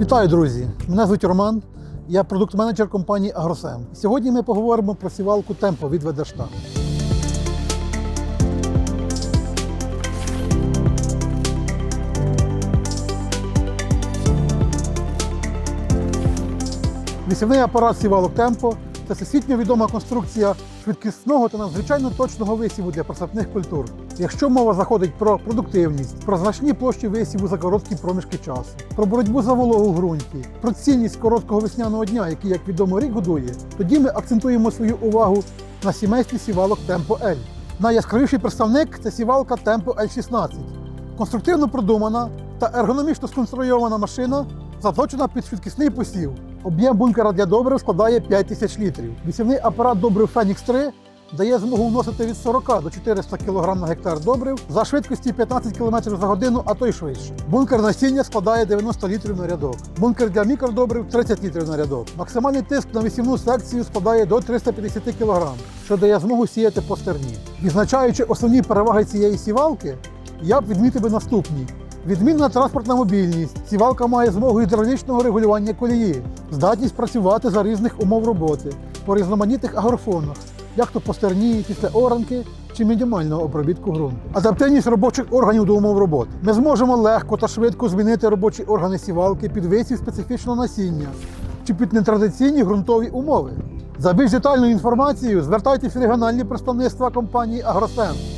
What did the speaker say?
Вітаю, друзі! Мене звуть Роман, я продукт-менеджер компанії Агросем. Сьогодні ми поговоримо про сівалку Темпо від Ведешта. Вісівний апарат сівалок Темпо це всесвітньо відома конструкція швидкісного та надзвичайно точного висіву для просапних культур. Якщо мова заходить про продуктивність, про значні площі висіву за короткі проміжки часу, про боротьбу за вологу в ґрунті, про цінність короткого весняного дня, який, як відомо, рік годує, тоді ми акцентуємо свою увагу на сімействі сівалок Tempo L. Найяскравіший представник це сівалка Tempo L16. Конструктивно продумана та ергономічно сконструйована машина, заточена під швидкісний посів. Об'єм бункера для добрив складає 5 тисяч літрів. Вісівний апарат добрив Фенікс 3 дає змогу вносити від 40 до 400 кг на гектар добрив за швидкості 15 км за годину, а то й швидше. Бункер насіння складає 90 літрів на рядок. Бункер для мікродобрив 30 літрів на рядок. Максимальний тиск на вісівну секцію складає до 350 кг, що дає змогу сіяти по стерні. Відзначаючи основні переваги цієї сівалки, я б відмітив наступні. Відмінна транспортна мобільність. Сівалка має змогу гідравлічного регулювання колії, здатність працювати за різних умов роботи, по різноманітних агрофонах, як то по стерні, після оранки чи мінімального обробітку ґрунту. Адаптивність робочих органів до умов роботи. Ми зможемо легко та швидко змінити робочі органи сівалки під висів специфічного насіння чи під нетрадиційні ґрунтові умови. За більш детальною інформацією звертайтесь в регіональні представництва компанії Агросен.